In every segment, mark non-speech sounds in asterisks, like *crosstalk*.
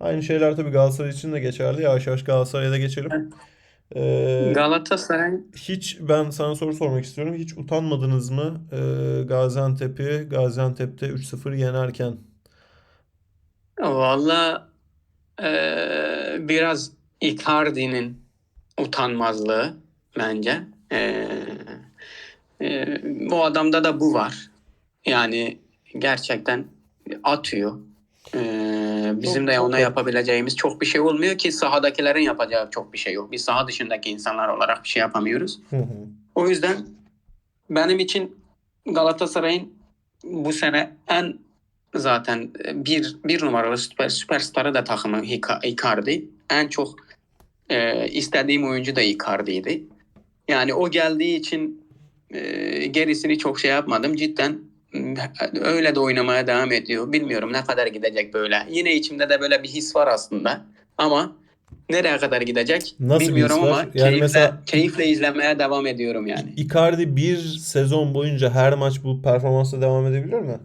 Aynı şeyler tabii Galatasaray için de geçerli. Yavaş yavaş Galatasaray'a da geçelim. Ee, Galatasaray hiç ben sana soru sormak istiyorum. Hiç utanmadınız mı ee, Gaziantep'i Gaziantep'te 3-0 yenerken? valla eee, biraz Icardi'nin utanmazlığı bence. Eee, eee, bu adamda da bu var. Yani gerçekten atıyor. Bizim de ona yapabileceğimiz çok bir şey olmuyor ki sahadakilerin yapacağı çok bir şey yok. Biz saha dışındaki insanlar olarak bir şey yapamıyoruz. Hı hı. O yüzden benim için Galatasaray'ın bu sene en zaten bir bir numaralı süper, süperstarı da takımı Icardi. En çok e, istediğim oyuncu da Icardi'ydi. Yani o geldiği için e, gerisini çok şey yapmadım. Cidden öyle de oynamaya devam ediyor. Bilmiyorum ne kadar gidecek böyle. Yine içimde de böyle bir his var aslında. Ama nereye kadar gidecek Nasıl bilmiyorum ama Yani keyifle, mesela- keyifle izlemeye devam ediyorum yani. Icardi bir sezon boyunca her maç bu performansla devam edebilir mi?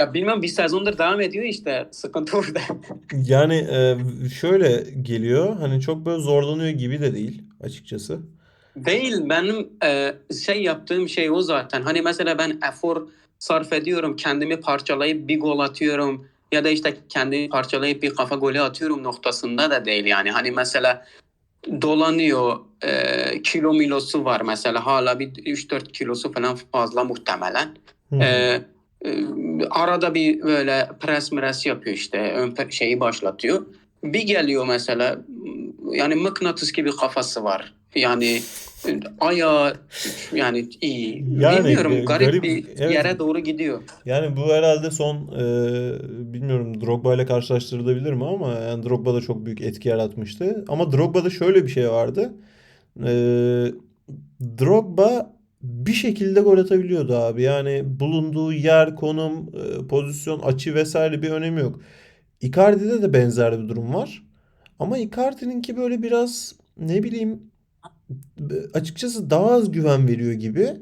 Ya bilmem bir sezondur devam ediyor işte. Sıkıntı orada. *laughs* Yani e, şöyle geliyor. Hani çok böyle zorlanıyor gibi de değil açıkçası. Değil benim e, şey yaptığım şey o zaten. Hani mesela ben efor sarf ediyorum. Kendimi parçalayıp bir gol atıyorum. Ya da işte kendimi parçalayıp bir kafa golü atıyorum noktasında da değil yani. Hani mesela dolanıyor. e, kilo milosu var mesela. Hala bir 3-4 kilosu falan fazla muhtemelen. Hı. Ee, e, arada bir böyle pres mres yapıyor işte ön şeyi başlatıyor. Bir geliyor mesela yani mıknatıs gibi kafası var. Yani e, ayağı yani iyi. Yani Bilmiyorum e, garip, garip, bir evet. yere doğru gidiyor. Yani bu herhalde son e, bilmiyorum Drogba ile karşılaştırılabilir mi ama yani Drogba da çok büyük etki yaratmıştı. Ama Drogba'da şöyle bir şey vardı. E, Drogba bir şekilde gol atabiliyordu abi. Yani bulunduğu yer, konum, e, pozisyon, açı vesaire bir önemi yok. Icardi'de de benzer bir durum var. Ama Icardi'ninki böyle biraz ne bileyim açıkçası daha az güven veriyor gibi.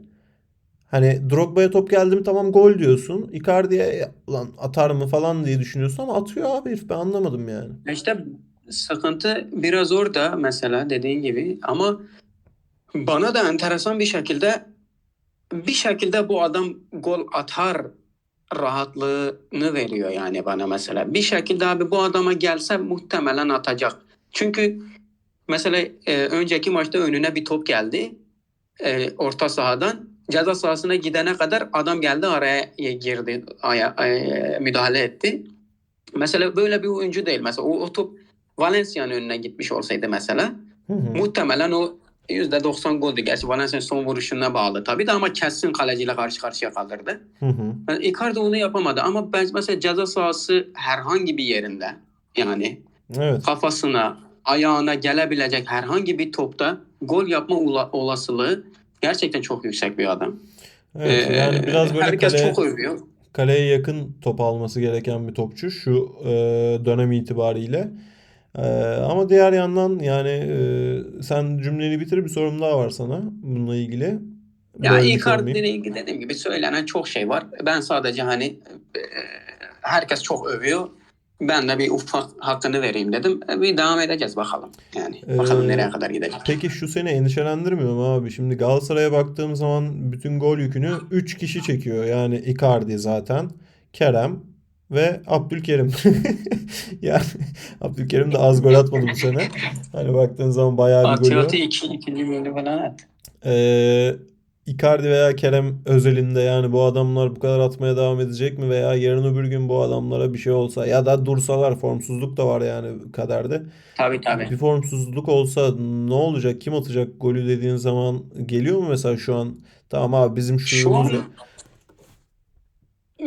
Hani Drogba'ya top geldi mi tamam gol diyorsun. Icardi'ye ulan atar mı falan diye düşünüyorsun ama atıyor abi herif ben anlamadım yani. İşte sıkıntı biraz orada mesela dediğin gibi ama bana da enteresan bir şekilde bir şekilde bu adam gol atar rahatlığını veriyor yani bana mesela. Bir şekilde abi bu adama gelse muhtemelen atacak. Çünkü mesela e, önceki maçta önüne bir top geldi e, orta sahadan. Ceza sahasına gidene kadar adam geldi araya girdi, aya, e, müdahale etti. Mesela böyle bir oyuncu değil. Mesela o, o top Valencia'nın önüne gitmiş olsaydı mesela Hı hı. muhtemelen o %90 goldü. Gerçi Valencia'nın son vuruşuna bağlı tabii de ama kesin kaleciyle karşı karşıya kalırdı. Hı hı. Yani Icardi onu yapamadı ama ben mesela ceza sahası herhangi bir yerinde yani Evet. kafasına, ayağına gelebilecek herhangi bir topta gol yapma olasılığı gerçekten çok yüksek bir adam. Evet Ee, yani biraz böyle herkes kaleye, çok övüyor. kaleye yakın top alması gereken bir topçu şu e, dönem itibariyle. E, ama diğer yandan yani e, sen cümleni bitir bir sorum daha var sana bununla ilgili. Ya Bölmüş Icardi ile ilgili dediğim gibi söylenen çok şey var. Ben sadece hani e, herkes çok övüyor. Ben de bir ufak hakkını vereyim dedim. E, Bir devam edeceğiz bakalım. Yani bakalım Ee, nereye kadar gidecek. Peki şu seni endişelendirmiyor mu abi? Şimdi Galatasaray'a baktığım zaman bütün gol yükünü 3 kişi çekiyor. Yani Icardi zaten, Kerem ve Abdülkerim. *laughs* Yani Abdülkerim de az gol atmadı bu sene. Hani baktığın zaman bayağı bir var. atıyor iki, ikinci golü falan at. Ee, Icardi veya Kerem özelinde yani bu adamlar bu kadar atmaya devam edecek mi veya yarın öbür gün bu adamlara bir şey olsa ya da dursalar formsuzluk da var yani kaderde. Tabii tabii. Bir formsuzluk olsa ne olacak? Kim atacak golü dediğin zaman geliyor mu mesela şu an? Tamam abi bizim Şu şuyumuz an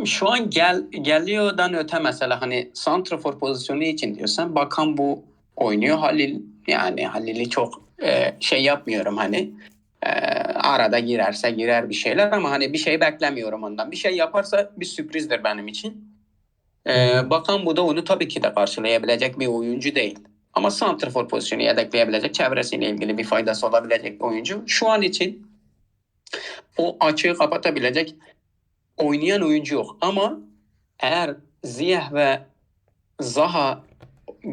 şu an gel geliyordan öte mesela hani santrafor pozisyonu için diyorsan Bakan bu oynuyor. Halil yani Halil'i çok e, şey yapmıyorum hani e, arada girerse girer bir şeyler ama hani bir şey beklemiyorum ondan. Bir şey yaparsa bir sürprizdir benim için. E, hı. Bakan bu da onu tabii ki de karşılayabilecek bir oyuncu değil. Ama santrafor pozisyonu yedekleyebilecek, çevresiyle ilgili bir faydası olabilecek bir oyuncu. Şu an için o açığı kapatabilecek oynayan oyuncu yok. Ama eğer Ziyeh ve Zaha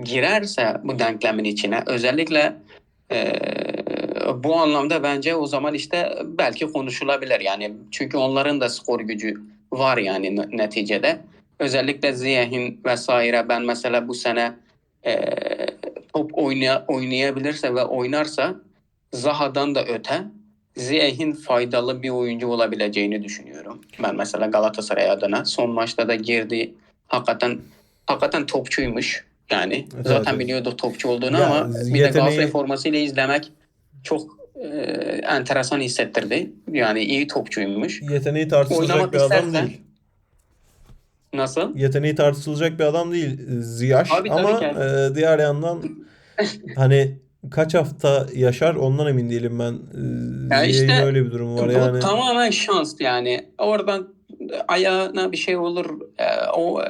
girerse bu denklemin içine özellikle e, bu anlamda bence o zaman işte belki konuşulabilir yani çünkü onların da skor gücü var yani neticede. Özellikle Ziyech'in vesaire ben mesela bu sene e, top oynaya, oynayabilirse ve oynarsa Zaha'dan da öte Ziyech'in faydalı bir oyuncu olabileceğini düşünüyorum. Ben mesela Galatasaray adına son maçta da girdi. Hakikaten hakikaten topçuymuş. Yani Evet, zaten evet. biliyorduk topçu olduğunu Ya, ama bir de yeteneği- Galatasaray formasıyla izlemek çok e, enteresan hissettirdi. Yani iyi topçuymuş. Yeteneği tartışılacak Oynamak bir adam istersen- değil. Nasıl? Yeteneği tartışılacak bir adam değil Ziyech Abi ama e, diğer yandan *laughs* hani kaç hafta yaşar ondan emin değilim ben. Ya işte öyle bir durumu var yani. tamamen şans yani. Oradan ayağına bir şey olur. e, o e,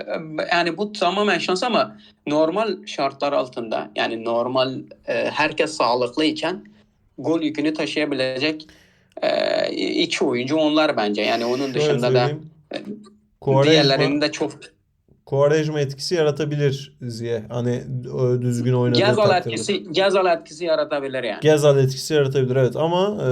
yani bu tamamen şans ama normal şartlar altında yani normal e, herkes sağlıklıyken gol yükünü taşıyabilecek e, iki oyuncu onlar bence. Yani onun dışında da söyleyeyim. e, Quaresma, diğerlerinin de çok Quaresma etkisi yaratabilir Ziyech. Hani düzgün oynadığı Gezal takdirde. etkisi Gezal etkisi yaratabilir yani. Gezal etkisi yaratabilir evet ama e,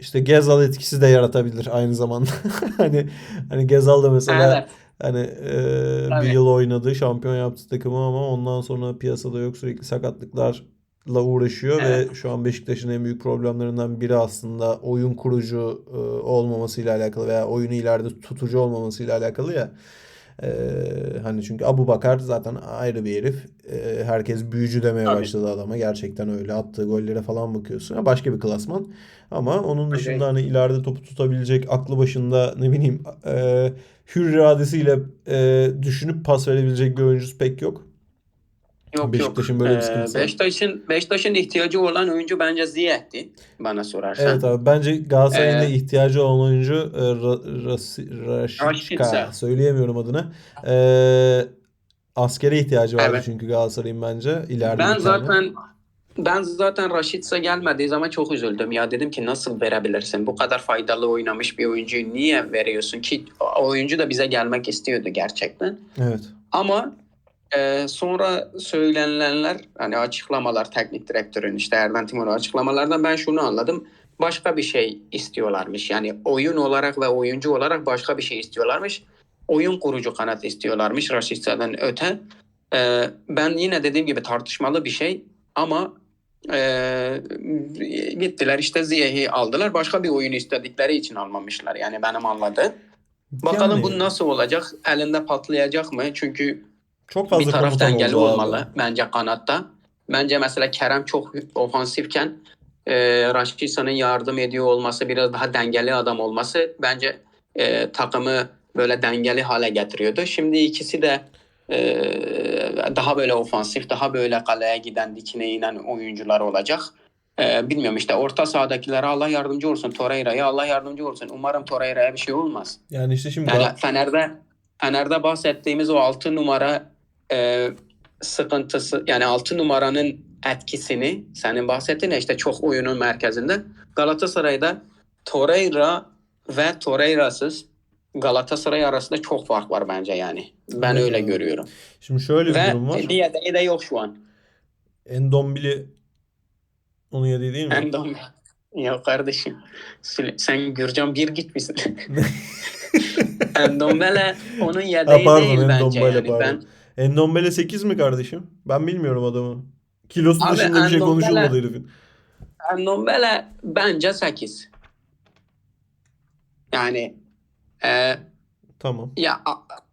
işte Gezal etkisi de yaratabilir aynı zamanda. *laughs* Hani hani Gezal da mesela Evet. hani e, bir yıl oynadı, şampiyon yaptı takımı ama ondan sonra piyasada yok sürekli sakatlıklarla uğraşıyor Evet. ve şu an Beşiktaş'ın en büyük problemlerinden biri aslında oyun kurucu e, olmamasıyla alakalı veya oyunu ileride tutucu olmamasıyla alakalı ya. E, hani çünkü Abu Bakar zaten ayrı bir herif. E, herkes büyücü demeye Tabii. başladı adama. Gerçekten öyle. Attığı gollere falan bakıyorsun. Ha, Başka bir klasman. Ama onun dışında Evet. hani ileride topu tutabilecek, aklı başında ne bileyim e, hür iradesiyle e, düşünüp pas verebilecek bir oyuncusu pek yok. Yok yok. Beşiktaş'ın böyle bir Ee, sıkıntısı var. Beşiktaş'ın Beşiktaş'ın ihtiyacı olan oyuncu bence Ziyech'ti bana sorarsan. Evet abi bence Galatasaray'ın Ee, ihtiyacı olan oyuncu e, Ra- Rashica. söyleyemiyorum adını. E, askere ihtiyacı vardı Evet. çünkü Galatasaray'ın bence ileride Ben zaten ben zaten Rashica gelmediği zaman çok üzüldüm. Ya dedim ki nasıl verebilirsin? Bu kadar faydalı oynamış bir oyuncuyu niye veriyorsun ki? O oyuncu da bize gelmek istiyordu gerçekten. Evet. Ama e, sonra söylenilenler hani açıklamalar teknik direktörün işte Erden Timur'un açıklamalardan ben şunu anladım. Başka bir şey istiyorlarmış. Yani oyun olarak ve oyuncu olarak başka bir şey istiyorlarmış. Oyun kurucu kanat istiyorlarmış Raşitsa'dan öte. E, ben yine dediğim gibi tartışmalı bir şey ama e, gittiler işte Ziyech'i aldılar. Başka bir oyun istedikleri için almamışlar. Yani benim anladığım. Bakalım Yani bu nasıl olacak? Elinde patlayacak mı? Çünkü çok bir fazla taraf komutan dengeli oldu abi. olmalı bence kanatta. Bence mesela Kerem çok ofansifken e, Raşitsa'nın yardım ediyor olması, biraz daha dengeli adam olması bence e, takımı böyle dengeli hale getiriyordu. Şimdi ikisi de e, daha böyle ofansif, daha böyle kaleye giden, dikine inen oyuncular olacak. E, bilmiyorum işte orta sahadakilere Allah yardımcı olsun. Torreira'ya Allah yardımcı olsun. Umarım Torreira'ya bir şey olmaz. Yani işte şimdi Yani Fener'de Fener'de bahsettiğimiz o 6 numara e, sıkıntısı yani 6 numaranın etkisini senin bahsettiğin ya işte çok oyunun merkezinde Galatasaray'da Torreira ve Torreira'sız Galatasaray arasında çok fark var bence yani. Ben Evet öyle görüyorum. şimdi şöyle bir Ve durum var. bir yedeği de yok şu an. Endombili onun yediği değil mi? Endom. Ya kardeşim sen Gürcan bir gitmişsin. *laughs* Endombele onun Ha, yedeği pardon değil bence yani. pardon. Ben Endombele 8 mi kardeşim? Ben bilmiyorum adamı. Kilosu Abi dışında bir şey Endombele- konuşulmadı herifin. Endombele bence 8. Yani e, Tamam. ya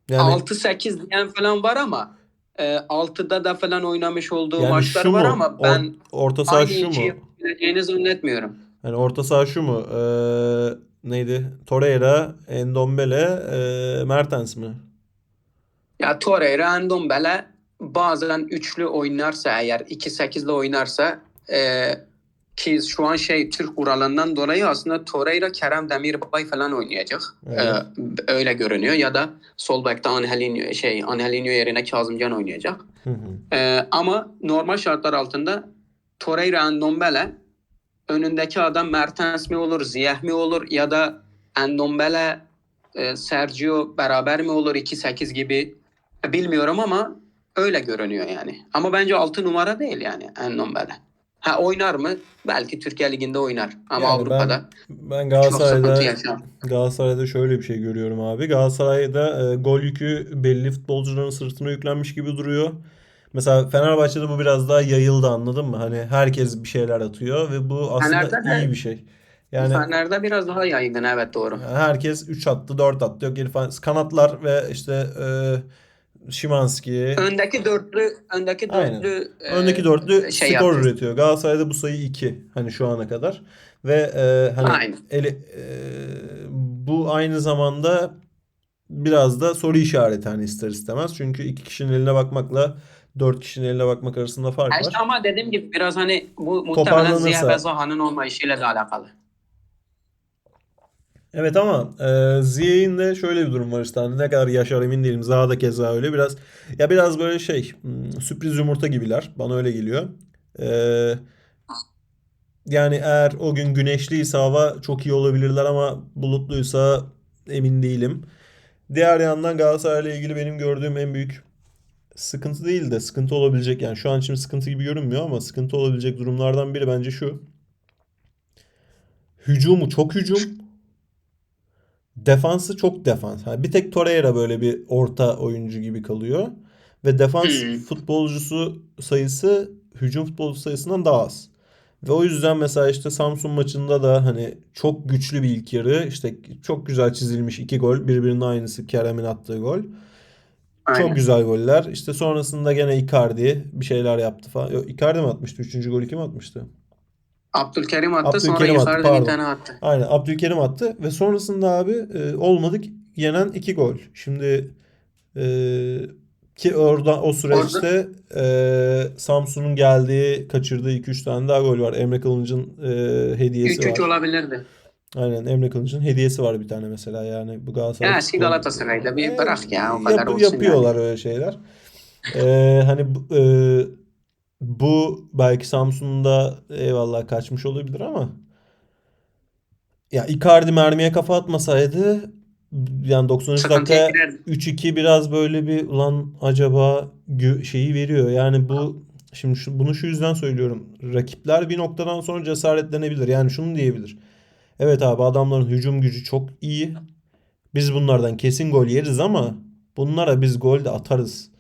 Yani 6-8 diyen falan var ama e, 6'da da falan oynamış olduğu yani maçlar şu var ama Or- ben orta saha aynı şu mu? yapabileceğini zannetmiyorum. Yani orta saha şu mu? Ee, neydi? Torreira, Endombele, ee, Mertens mi? Ya Torreira, Endombele bazen üçlü oynarsa eğer 2-8'le oynarsa e, ki şu an şey Türk kuralından dolayı aslında Torreira, Kerem Demirbay falan oynayacak. Evet. E, öyle görünüyor ya da sol bekte Angelinho şey Angelinho yerine Kazımcan oynayacak. Hı hı. E, ama normal şartlar altında Torreira, Endombele önündeki adam Mertens mi olur, Ziyech mi olur ya da Endombele, e, Sergio beraber mi olur 2-8 gibi bilmiyorum ama öyle görünüyor yani. Ama bence 6 numara değil yani Endombele. Ha oynar mı? Belki Türkiye Ligi'nde oynar. Ama Yani Avrupa'da Ben sıkıntı Galatasaray'da. Galatasaray'da şöyle bir şey görüyorum abi. Galatasaray'da e, gol yükü belli futbolcuların sırtına yüklenmiş gibi duruyor. Mesela Fenerbahçe'de bu biraz daha yayıldı anladın mı? Hani herkes bir şeyler atıyor ve bu aslında Fener'de de- iyi bir şey. Yani Fener'de biraz daha yaygın evet doğru. herkes 3 attı, 4 attı. Yok İrfan kanatlar ve işte e, Şimanski Öndeki dörtlü öndeki Aynen. dörtlü e, öndeki dörtlü şey skor yapıyor. üretiyor. Galatasaray'da bu sayı 2 hani şu ana kadar. Ve e, hani Aynen. eli, e, bu aynı zamanda biraz da soru işareti hani ister istemez. Çünkü iki kişinin eline bakmakla dört kişinin eline bakmak arasında fark var. ama dediğim gibi biraz hani bu muhtemelen Ziya Toparlanırsa. ve Zaha'nın olmayışıyla da alakalı. Evet ama e, Ziyech'in de şöyle bir durum var işte hani ne kadar yaşar emin değilim. Zaha da keza öyle biraz ya biraz böyle şey hmm, sürpriz yumurta gibiler. Bana öyle geliyor. E, yani eğer o gün güneşliyse hava çok iyi olabilirler ama bulutluysa emin değilim. Diğer yandan Galatasaray'la ilgili benim gördüğüm en büyük sıkıntı değil de sıkıntı olabilecek yani şu an için sıkıntı gibi görünmüyor ama sıkıntı olabilecek durumlardan biri bence şu. Hücumu çok hücum. Defansı çok defans. Yani bir tek Torreira böyle bir orta oyuncu gibi kalıyor. Ve defans Hmm. futbolcusu sayısı hücum futbolcusu sayısından daha az. Ve o yüzden mesela işte Samsun maçında da hani çok güçlü bir ilk yarı. işte çok güzel çizilmiş iki gol. Birbirinin aynısı Kerem'in attığı gol. Çok Aynen. güzel goller. İşte sonrasında gene Icardi bir şeyler yaptı falan. Yok, Icardi mi atmıştı? Üçüncü golü kim atmıştı? Abdülkerim attı sonra Abdülkerim attı, Icardi pardon. bir tane attı. Aynen Abdülkerim attı ve sonrasında abi e, olmadık yenen iki gol. Şimdi e, ki orada o süreçte e, Samsun'un geldiği kaçırdığı 2-3 tane daha gol var. Emre Kılınç'ın e, hediyesi 3-3 var. olabilirdi. Aynen Emre Kılınç'ın hediyesi var bir tane mesela yani bu Galatasaray Ya futbol- Galatasaray'da bir E, bırak ya o yap- kadar olsun yapıyorlar öyle şeyler. E, hani e, bu belki Samsun'da eyvallah kaçmış olabilir ama ya Icardi mermiye kafa atmasaydı yani 90. Sıkıntıya dakika girerdi. 3-2 biraz böyle bir ulan acaba şeyi veriyor. Yani bu şimdi şu, bunu şu yüzden söylüyorum. Rakipler bir noktadan sonra cesaretlenebilir. Yani şunu diyebilir. Evet abi adamların hücum gücü çok iyi. Biz bunlardan kesin gol yeriz ama bunlara biz gol de atarız.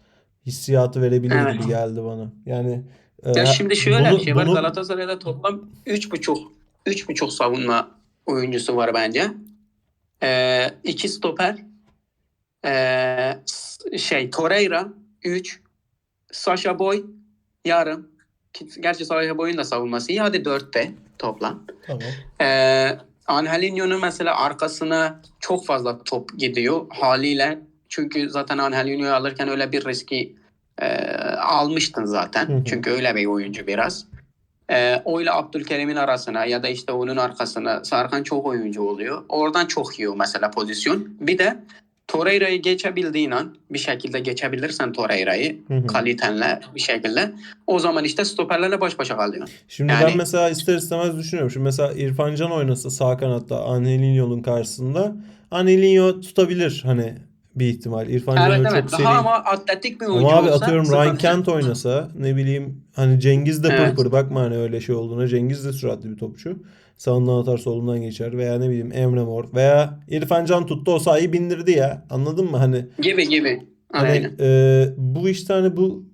Hissiyatı verebilir Evet. gibi geldi bana. Yani e, Ya şimdi şöyle bunu- bir şey var. bunu- Galatasaray'da toplam 3.5 3.5 savunma oyuncusu var bence. Ee, iki stoper. Ee, şey Torreira 3. Sasha Boy yarım. Gerçi Sasha Boy'un da savunması iyi. Hadi 4'te toplam. Tamam. Ee, Angelinho'nun mesela arkasına çok fazla top gidiyor haliyle. Çünkü zaten Angelinho'yu alırken öyle bir riski e, almıştın zaten. Hı hı. Çünkü öyle bir oyuncu biraz. E, o ile Abdülkerim'in arasına ya da işte onun arkasına sarkan çok oyuncu oluyor. Oradan çok yiyor mesela pozisyon. Bir de Torreira'yı geçebildiğin an bir şekilde geçebilirsen Torreira'yı kalitenle bir şekilde o zaman işte stoperlerle baş başa kalıyorsun. Şimdi Yani- ben mesela ister istemez düşünüyorum. Şimdi mesela İrfan Can oynasa sağ kanatta Angelinho'nun karşısında Angelinho tutabilir hani bir ihtimal. İrfan Evet öyle evet çok daha seri. ama atletik bir oyuncu Ama abi olsa atıyorum Ryan. Kent oynasa ne bileyim hani Cengiz de Evet. pırpır bakma hani öyle şey olduğuna. Cengiz de süratli bir topçu. Sağından atar solundan geçer veya ne bileyim Emre Mor veya İrfan Can tuttu o sahayı bindirdi ya. Anladın mı? Hani Gibi gibi. Hani Aynen. e, bu işte hani bu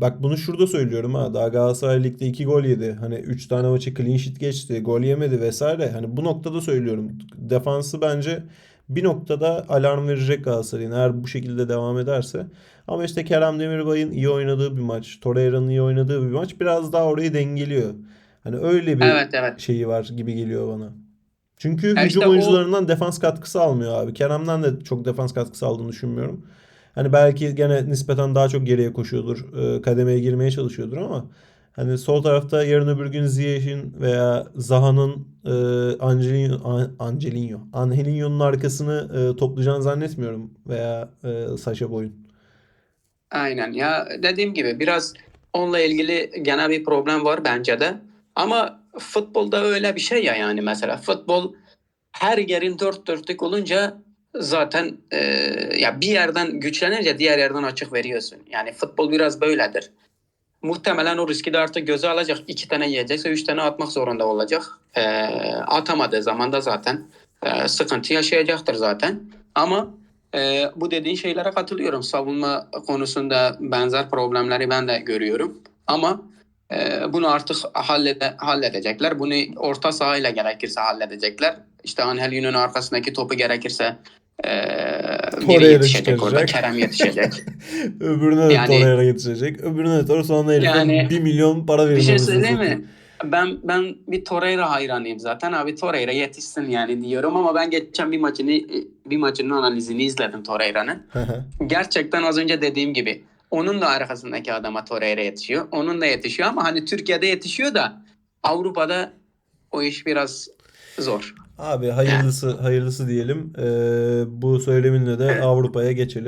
bak bunu şurada söylüyorum ha daha Galatasaray Lig'de 2 gol yedi. Hani 3 tane maçı clean sheet geçti. Gol yemedi vesaire. Hani bu noktada söylüyorum. Defansı bence bir noktada alarm verecek Galatasaray'ın eğer bu şekilde devam ederse. Ama işte Kerem Demirbay'ın iyi oynadığı bir maç, Torreira'nın iyi oynadığı bir maç biraz daha orayı dengeliyor. Hani öyle bir Evet evet. şeyi var gibi geliyor bana. Çünkü Ya hücum işte o- oyuncularından defans katkısı almıyor abi. Kerem'den de çok defans katkısı aldığını düşünmüyorum. Hani belki gene nispeten daha çok geriye koşuyordur. e, Kademeye girmeye çalışıyordur ama hani sol tarafta yarın öbür gün Ziyech'in veya Zaha'nın e, Angelino, An- Angelino, Angelinho'nun arkasını e, toplayacağını zannetmiyorum. Veya e, Sacha Boy'un. Aynen ya dediğim gibi biraz onunla ilgili genel bir problem var bence de. Ama futbolda öyle bir şey ya yani mesela futbol her yerin dört dörtlük olunca zaten e, ya bir yerden güçlenince diğer yerden açık veriyorsun. Yani futbol biraz böyledir. Muhtemelen o riski de artık göze alacak. İki tane yiyecekse üç tane atmak zorunda olacak. E, atamadığı zaman da zaten e, sıkıntı yaşayacaktır zaten. Ama e, bu dediğin şeylere katılıyorum. Savunma konusunda benzer problemleri ben de görüyorum. Ama e, bunu artık hallede, halledecekler. Bunu orta sahayla gerekirse halledecekler. İşte Angel Yunus'un arkasındaki topu gerekirse e, biri Torreira yetişecek orada. çıkaracak. Kerem yetişecek. *laughs* Öbürüne de Yani- Torreira getirecek. Öbürüne de Torreira sonra herife Yani 1 milyon para verin. bir şey söyleyeyim mi? Ben ben bir Torreira hayranıyım zaten. Abi Torreira yetişsin yani diyorum ama ben geçen bir maçını bir maçının analizini izledim Torreira'nın. Gerçekten az önce dediğim gibi onun da arkasındaki adama Torreira yetişiyor. Onun da yetişiyor ama hani Türkiye'de yetişiyor da Avrupa'da o iş biraz zor. Abi hayırlısı hayırlısı diyelim. Ee, bu söyleminle de Avrupa'ya geçelim.